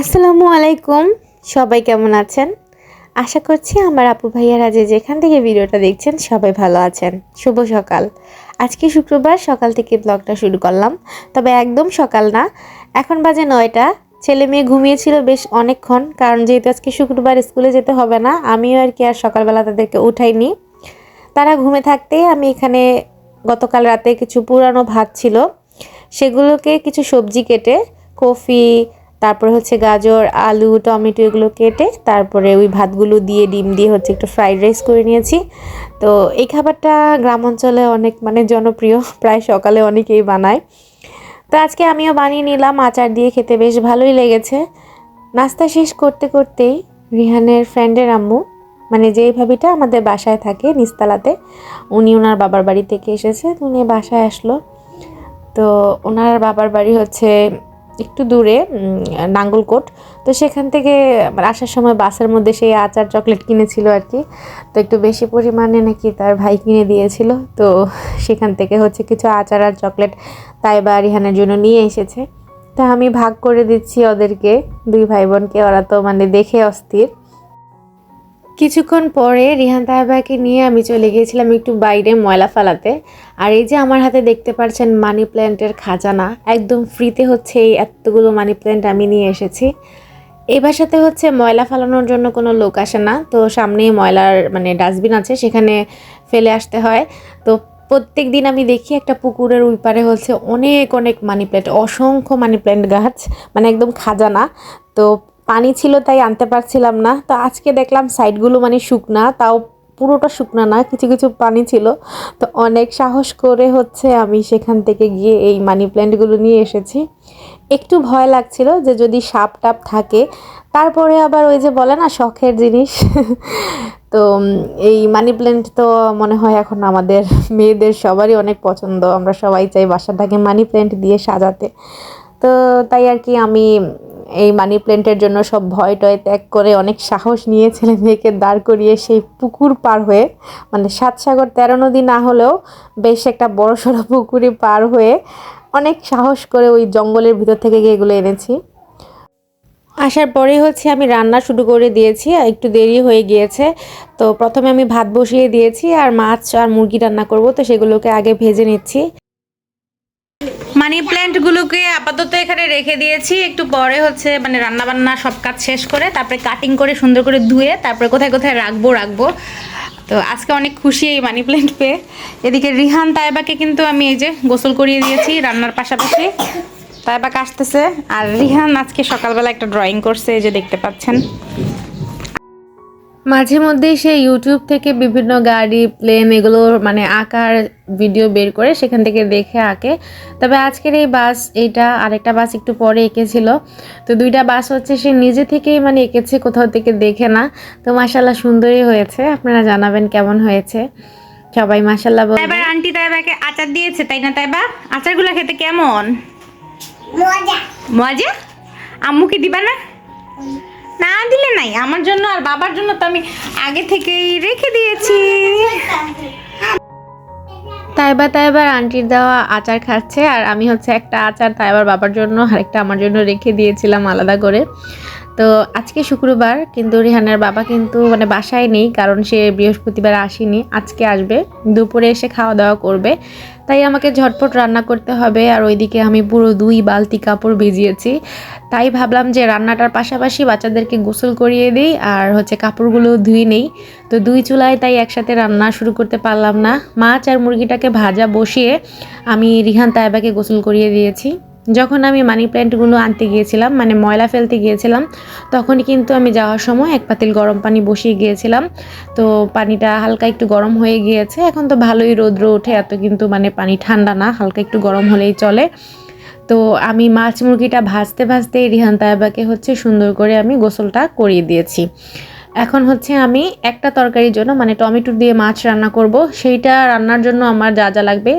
আসসালামু আলাইকুম। সবাই কেমন আছেন? আশা করছি আমার আপু ভাইয়ারা যে যেখান থেকে ভিডিওটা দেখছেন সবাই ভালো আছেন। শুভ সকাল। আজকে শুক্রবার, সকাল থেকে ব্লগটা শুরু করলাম। তবে একদম সকাল না। এখন বাজে নয়টা। ছেলে মেয়ে ঘুমিয়েছিল বেশ অনেকক্ষণ। কারণ যেহেতু আজকে শুক্রবার স্কুলে যেতে হবে না, আমিও আর কি আর সকালবেলা তাদেরকে উঠাইনি। তারা ঘুমে থাকতেই আমি এখানে গতকাল রাতে কিছু পুরানো ভাত ছিল। সেগুলোকে কিছু সবজি কেটে, কফি তারপর হচ্ছে গাজর, আলু, টমেটো এগুলো কেটে তারপরে ওই ভাতগুলো দিয়ে, ডিম দিয়ে হচ্ছে একটু ফ্রাইড রাইস করে নিয়েছি। তো এই খাবারটা গ্রাম অঞ্চলে অনেক মানে জনপ্রিয়, প্রায় সকালে অনেকেই বানায়। তো আজকে আমিও বানিয়ে নিলাম, আচার দিয়ে খেতে বেশ ভালোই লেগেছে। নাস্তা শেষ করতে করতেই রিহানের ফ্রেন্ডের আম্মু মানে যেই ভাবিটা আমাদের বাসায় থাকে নিস্তালাতে উনি ওনার বাবার বাড়ি থেকে এসেছে, উনি বাসায় আসলো। তো ওনার বাবার বাড়ি হচ্ছে একটু দূরে নাঙ্গলকোট তো সেখান থেকে মানে আসার সময় বাসের মধ্যে সেই আচার চকলেট কিনেছিল আর কি। তো একটু বেশি পরিমাণে নাকি তার ভাই কিনে দিয়েছিল। তো সেখান থেকে হচ্ছে কিছু আচার আর চকলেট তাই বা রিহানের জন্য নিয়ে এসেছে। তা আমি ভাগ করে দিচ্ছি ওদেরকে, দুই ভাই বোনকে। ওরা তো মানে দেখে অস্থির। কিছুক্ষণ পরে রিহান তাহবাকে নিয়ে আমি চলে গিয়েছিলাম একটু বাইরে ময়লা ফালাতে। আর এই যে আমার হাতে দেখতে পাচ্ছেন মানি প্ল্যান্টের খাজানা, একদম ফ্রিতে হচ্ছে এই এতগুলো মানি প্ল্যান্ট আমি নিয়ে এসেছি। এই বাসাতে হচ্ছে ময়লা ফালানোর জন্য কোনো লোক আসে না, তো সামনেই ময়লার মানে ডাস্টবিন আছে, সেখানে ফেলে আসতে হয়। তো প্রত্যেক দিন আমি দেখি একটা পুকুরের ওই পারে হচ্ছে অনেক অনেক মানি প্ল্যান্ট অসংখ্য মানি প্ল্যান্ট গাছ মানে একদম খাজানা। তো পানি ছিল তাই আনতে পারছিলাম না। তো আজকে দেখলাম সাইডগুলো মানে শুকনা, তাও পুরোটা শুকনা না, কিছু কিছু পানি ছিল। তো অনেক সাহস করে হচ্ছে আমি সেখান থেকে গিয়ে এই মানি প্ল্যান্টগুলো নিয়ে এসেছি। একটু ভয় লাগছিল যে যদি সাপ টাপ থাকে, তারপরে আবার ওই যে বলে না, শখের জিনিস। তো এই মানি প্ল্যান্ট তো মনে হয় এখন আমাদের মেয়েদের সবারই অনেক পছন্দ। আমরা সবাই চাই বাসাটাকে মানি প্ল্যান্ট দিয়ে সাজাতে। তো তাই আর কি আমি এই মানি প্ল্যান্টের জন্য সব ভয় টয় ত্যাগ করে অনেক সাহস নিয়ে ছেলে মেয়েকে দাঁড় করিয়ে সেই পুকুর পার হয়ে। মানে সাত সাগর তেরো নদী না হলেও বেশ একটা বড় সড়ো পুকুরে পার হয়ে অনেক সাহস করে ওই জঙ্গলের ভিতর থেকে গিয়ে এগুলো এনেছি। আসার পরে হচ্ছে আমি রান্না শুরু করে দিয়েছি, একটু দেরি হয়ে গিয়েছে। তো প্রথমে আমি ভাত বসিয়ে দিয়েছি আর মাছ আর মুরগি রান্না করব, তো সেগুলোকে আগে ভেজে নিচ্ছি। মানি প্ল্যান্টগুলোকে আপাতত এখানে রেখে দিয়েছি। একটু পরে হচ্ছে মানে রান্না বান্না সব কাজ শেষ করে, তারপরে কাটিং করে সুন্দর করে ধুয়ে তারপরে কোথায় কোথায় রাখব রাখব। তো আজকে অনেক খুশি এই মানি প্ল্যান্ট পেয়ে। এদিকে রিহান তাইবাকে কিন্তু আমি এই যে গোসল করিয়ে দিয়েছি রান্নার পাশাপাশি। তাইবা আসতেছে। আর রিহান আজকে সকালবেলা একটা ড্রয়িং করছে, এই যে দেখতে পাচ্ছেন। মাঝে মধ্যেই সে ইউটিউব থেকে বিভিন্ন গাড়ি প্লেন এগুলো মানে আঁকার ভিডিও বের করে সেখান থেকে দেখে আঁকে। তবে আজকের এই বাস এইটা আরেকটা বাস একটু পরে এঁকেছিল। তো দুইটা বাস হচ্ছে সে নিজে থেকেই মানে এঁকেছে কোথাও থেকে দেখে না। তো মাসাল্লাহ সুন্দরই হয়েছে। আপনারা জানাবেন কেমন হয়েছে। সবাই মাসাল্লাহ এবার আন্টি তাইবাকে আচার দিয়েছে তাই না তাইবা? আচারগুলো খেতে কেমন? মজা। মজা? আম্মুকে দিবা না? না দিলে নাই, আমার জন্য আর বাবার জন্য তো আমি আগে থেকেই রেখে দিয়েছি। তাইবা তাইবার আন্টির দেওয়া আচার খাচ্ছে, আর আমি হচ্ছে একটা আচার তাইবার বাবার জন্য, আরেকটা আমার জন্য রেখে দিয়েছিলাম আলাদা করে। তো আজকে শুক্রবার, কিন্তু রিহানের বাবা কিন্তু মানে বাসায় নেই, কারণ সে বৃহস্পতিবার আসেনি। আজকে আসবে, দুপুরে এসে খাওয়া দাওয়া করবে। তাই আমাকে ঝটপট রান্না করতে হবে, আর ওইদিকে আমি পুরো দুই বালতি কাপড় ভিজিয়েছি। তাই ভাবলাম যে রান্নাটার পাশাপাশি বাচ্চাদেরকে গোসল করিয়ে দিই, আর হচ্ছে কাপড়গুলো ধুই নেই। তো দুই চুলায় তাই একসাথে রান্না শুরু করতে পারলাম না। মাছ আর মুরগিটাকে ভাজা বসিয়ে আমি রিহান তাইবাকে গোসল করিয়ে দিয়েছি। যখন আমি মানি প্ল্যান্টগুলো আনতে গিয়েছিলাম মানে ময়লা ফেলতে গিয়েছিলাম, তখনই কিন্তু আমি যাওয়ার সময় এক পাতিল গরম পানি বসিয়ে গিয়েছিলাম। তো পানিটা হালকা একটু গরম হয়ে গিয়েছে। এখন তো ভালোই রৌদ্র ওঠে, এত কিন্তু মানে পানি ঠান্ডা না, হালকা একটু গরম হলেই চলে। তো আমি মাছ মুরগিটা ভাজতে ভাজতে রিহান তাইবাকে হচ্ছে সুন্দর করে আমি গোসলটা করিয়ে দিয়েছি। এখন হচ্ছে আমি একটা তরকারির জন্য মানে টমেটো দিয়ে মাছ রান্না করব, সেইটা রান্নার জন্য আমার যা যা লাগবে,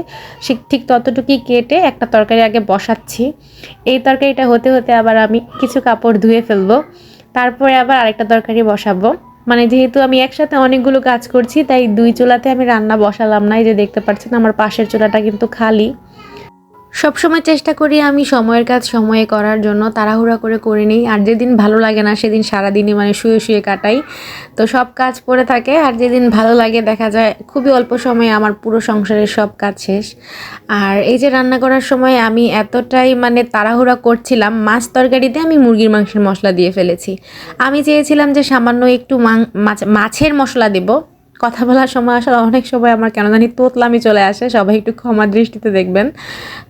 সে ঠিক ততটুকুই কেটে একটা তরকারি আগে বসাচ্ছি। এই তরকারিটা হতে হতে আবার আমি কিছু কাপড় ধুয়ে ফেলব, তারপরে আবার আরেকটা তরকারি বসাবো। মানে যেহেতু আমি একসাথে অনেকগুলো কাজ করছি, তাই দুই চুলাতে আমি রান্না বসালাম না, এই যে দেখতে পাচ্ছেন আমার পাশের চুলাটা কিন্তু খালি। সবসময় চেষ্টা করি আমি সময়ের কাজ সময়ে করার জন্য, তাড়াহুড়া করে করে নিই। আর যেদিন ভালো লাগে না, সেদিন সারাদিনই মানে শুয়ে শুয়ে কাটাই। তো সব কাজ পড়ে থাকে, আর যেদিন ভালো লাগে দেখা যায় খুবই অল্প সময়ে আমার পুরো সংসারের সব কাজ শেষ। আর এই যে রান্না করার সময় আমি এতটাই মানে তাড়াহুড়া করছিলাম, মাছ তরকারিতে আমি মুরগির মাংসের মশলা দিয়ে ফেলেছি। আমি চেয়েছিলাম যে সামান্য একটু মাছের মশলা দেব কথা বলার সময় আসলে অনেক সময় আমার কেন জানি তোতলামি চলে আসে। সবাই একটু ক্ষমা দৃষ্টিতে দেখবেন।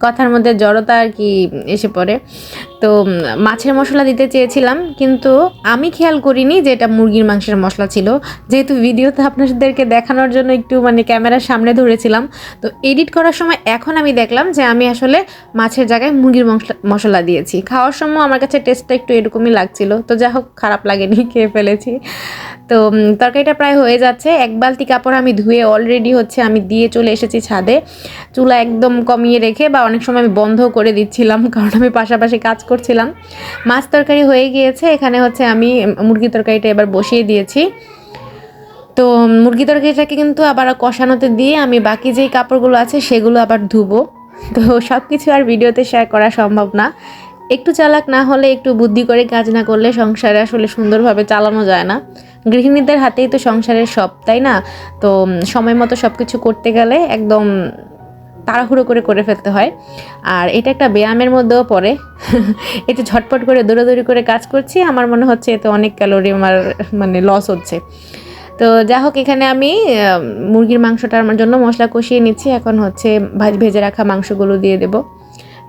কথার মধ্যে জড়তা আর কি এসে পড়ে। তো মাছের মশলা দিতে চেয়েছিলাম, কিন্তু আমি খেয়াল করিনি যে এটা মুরগির মাংসের মশলা ছিল। যেহেতু ভিডিওতে আপনাদেরকে দেখানোর জন্য একটু মানে ক্যামেরার সামনে ধরেছিলাম, তো এডিট করার সময় এখন আমি দেখলাম যে আমি আসলে মাছের জায়গায় মুরগির মশলা দিয়েছি। খাওয়ার সময় আমার কাছে টেস্টটা একটু এরকমই লাগছিল, তো যা হোক, খারাপ লাগেনি, খেয়ে ফেলেছি। তো তরকারিটা প্রায় হয়ে যাচ্ছে, এক বালতি কাপড় আমি ধুয়ে অলরেডি হচ্ছে আমি দিয়ে চলে এসেছি ছাদে। চুলা একদম কমিয়ে রেখে বা অনেক সময় আমি বন্ধ করে দিচ্ছিলাম, কারণ আমি পাশাপাশি কাজ করছিলাম। মাছ তরকারি হয়ে গিয়েছে, এখানে হচ্ছে আমি মুরগি তরকারিটা এবার বসিয়ে দিয়েছি। তো মুরগি তরকারিটাকে কিন্তু আবার কষানোতে দিয়ে আমি বাকি যেই কাপড়গুলো আছে সেগুলো আবার ধুবো। তো সব কিছু আর ভিডিওতে শেয়ার করা সম্ভব না। একটু চালাক না হলে, একটু বুদ্ধি করে কাজ না করলে সংসারে আসলে সুন্দরভাবে চালানো যায় না। গৃহিণীদের হাতেই তো সংসারের সব, তাই না? তো সময় মতো সব কিছু করতে গেলে একদম তাড়াহুড়ো করে করে ফেলতে হয়। আর এটা একটা ব্যায়ামের মধ্যেও পড়ে। এটা ঝটপট করে দৌড়াদৌড়ি করে কাজ করছি। আমার মনে হচ্ছে এতে অনেক ক্যালোরি আমার মানে লস হচ্ছে। তো যা হোক, এখানে আমি মুরগির মাংসটা আমার জন্য মশলা কষিয়ে নিচ্ছি। এখন হচ্ছে ভাজ, ভেজে রাখা মাংসগুলো দিয়ে দেব।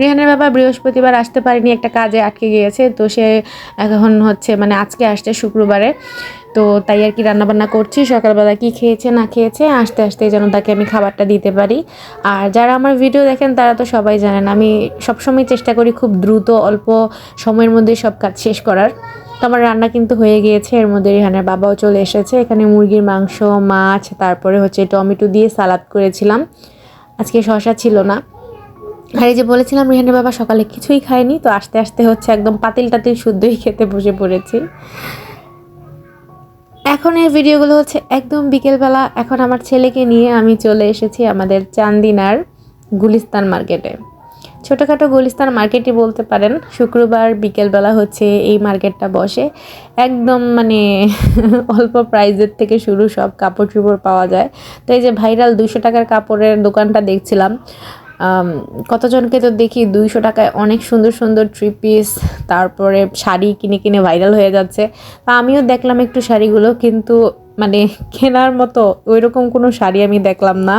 রেহানের বাবা বৃহস্পতিবার আসতে পারেনি, একটা কাজে আটকে গিয়েছে, তো সে এখন হচ্ছে মানে আজকে আসছে শুক্রবারে। তো তাই আর কি রান্নাবান্না করছি, সকালবেলা কি খেয়েছে, না খেয়েছে, আস্তে আস্তে যেন তাকে আমি খাবারটা দিতে পারি। আর যারা আমার ভিডিও দেখেন, তারা তো সবাই জানেন, আমি সবসময় চেষ্টা করি খুব দ্রুত, অল্প সময়ের মধ্যে সব কাজ শেষ করার। তো আমার রান্না কিন্তু হয়ে গিয়েছে, এর মধ্যে রিহানের বাবাও চলে এসেছে, এখানে মুরগির মাংস, মাছ, তারপরে হচ্ছে টমেটো দিয়ে সালাদ করেছিলাম। আজকে শশা ছিল না। আর এই যে বলেছিলাম, রিহানের বাবা সকালে কিছুই খায়নি, তো আস্তে আস্তে হচ্ছে একদম পাতিল টাতিল শুদ্ধই খেতে বসে পড়েছি। এখন এই ভিডিওগুলো হচ্ছে একদম বিকেলবেলা, এখন আমার ছেলেকে নিয়ে আমি চলে এসেছি আমাদের চান্দিনার গুলিস্তান মার্কেটে। ছোটোখাটো গুলিস্তান মার্কেটই বলতে পারেন, শুক্রবার বিকেলবেলা হচ্ছে এই মার্কেটটা বসে। একদম মানে অল্প প্রাইজের থেকে শুরু সব কাপড় চোপড় পাওয়া যায়। তো এই যে ভাইরাল দুশো টাকার কাপড়ের দোকানটা দেখছিলাম কতজনকে তো দেখি দুইশো টাকায় অনেক সুন্দর সুন্দর থ্রি পিস তারপরে শাড়ি কিনে কিনে ভাইরাল হয়ে যাচ্ছে। তা আমিও দেখলাম একটু শাড়িগুলো, কিন্তু মানে কেনার মতো ওই রকম কোনো শাড়ি আমি দেখলাম না।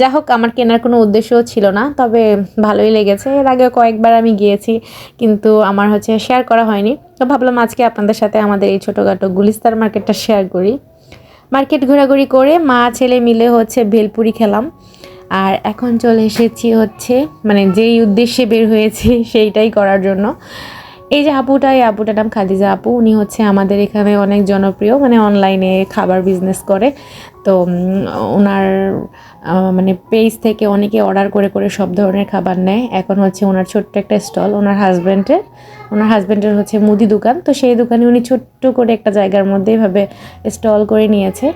যা হোক, আমার কেনার কোনো উদ্দেশ্যও ছিল না, তবে ভালোই লেগেছে। এর আগে কয়েকবার আমি গিয়েছি, কিন্তু আমার হচ্ছে শেয়ার করা হয়নি। তো ভাবলাম আজকে আপনাদের সাথে আমাদের এই ছোটোখাটো গুলিস্তার মার্কেটটা শেয়ার করি। মার্কেট ঘোরাঘুরি করে মা ছেলে মিলে হচ্ছে ভেলপুরি খেলাম। আর এখন চলে এসেছি হচ্ছে মানে যেই উদ্দেশ্যে বের হয়েছি সেইটাই করার জন্য। এই যে আপুটা, এই আপুটার নাম খাদিজা আপু। উনি হচ্ছে আমাদের এখানে অনেক জনপ্রিয় মানে অনলাইনে খাবার বিজনেস করে। তো ওনার মানে পেজ থেকে অনেকে অর্ডার করে করে সব ধরনের খাবার নেয়। এখন হচ্ছে ওনার ছোট্ট একটা স্টল ওনার হাজব্যান্ডের ওনার হাজব্যান্ডের হচ্ছে মুদি দোকান। তো সেই দোকানে উনি ছোট্ট করে একটা জায়গার মধ্যে এভাবে স্টল করে নিয়েছে।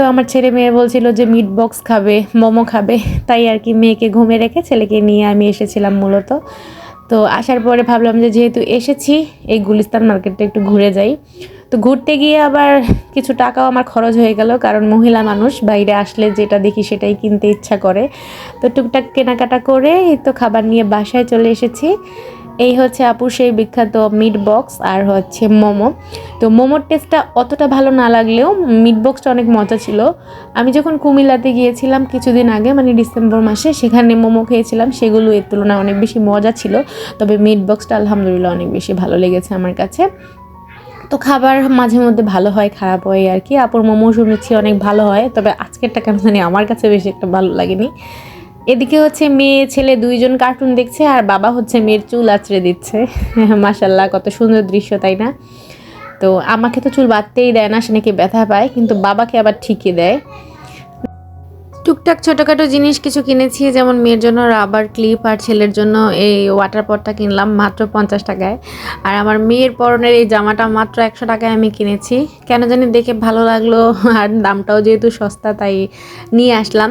তো আমার ছেলে মেয়ে বলছিল যে মিট বক্স খাবে, মোমো খাবে। তাই আর কি মেয়েকে ঘুমে রেখে ছেলেকে নিয়ে আমি এসেছিলাম মূলত। তো আসার পরে ভাবলাম যে যেহেতু এসেছি, এই গুলিস্তান মার্কেটটা একটু ঘুরে যাই। তো ঘুরতে গিয়ে আবার কিছু টাকাও আমার খরচ হয়ে গেল, কারণ মহিলা মানুষ, বাইরে আসলে যেটা দেখি সেটাই কিনতে ইচ্ছা করে। তো টুকটাক কেনাকাটা করে তো খাবার নিয়ে বাসায় চলে এসেছি। এই হচ্ছে আপুর সেই বিখ্যাত মিট বক্স আর হচ্ছে মোমো। তো মোমোর টেস্টটা অতটা ভালো না লাগলেও মিট বক্সটা অনেক মজা ছিল। আমি যখন কুমিল্লাতে গিয়েছিলাম কিছুদিন আগে মানে ডিসেম্বর মাসে, সেখানে মোমো খেয়েছিলাম, সেগুলো এর তুলনায় অনেক বেশি মজা ছিল। তবে মিট বক্সটা আলহামদুলিল্লাহ অনেক বেশি ভালো লেগেছে আমার কাছে। তো খাবার মাঝে মধ্যে ভালো হয়, খারাপ হয় আর কি। আপুর মোমো শুনেছি অনেক ভালো হয়, তবে আজকেরটা কেন জানি আমার কাছে বেশি একটা ভালো লাগেনি। এদিকে হচ্ছে মেয়ে, ছেলে দুইজন কার্টুন দেখছে আর বাবা হচ্ছে মেয়ের চুল আঁচড়ে দিচ্ছে। মাসাল্লাহ কত সুন্দর দৃশ্য, তাই না? তো আমাকে তো চুল বাঁধতেই দেয় না, সে নাকি ব্যথা পায়, কিন্তু বাবাকে আবার ঠিকই দেয়। টুকটাক ছোটোখাটো জিনিস কিছু কিনেছি, যেমন মেয়ের জন্য রাবার ক্লিপ আর ছেলের জন্য এই ওয়াটার পটটা কিনলাম মাত্র পঞ্চাশ টাকায়। আর আমার মেয়ের পরনের এই জামাটা মাত্র একশো টাকায় আমি কিনেছি। কেন জানি দেখে ভালো লাগল, আর দামটাও যেহেতু সস্তা, তাই নিয়ে আসলাম।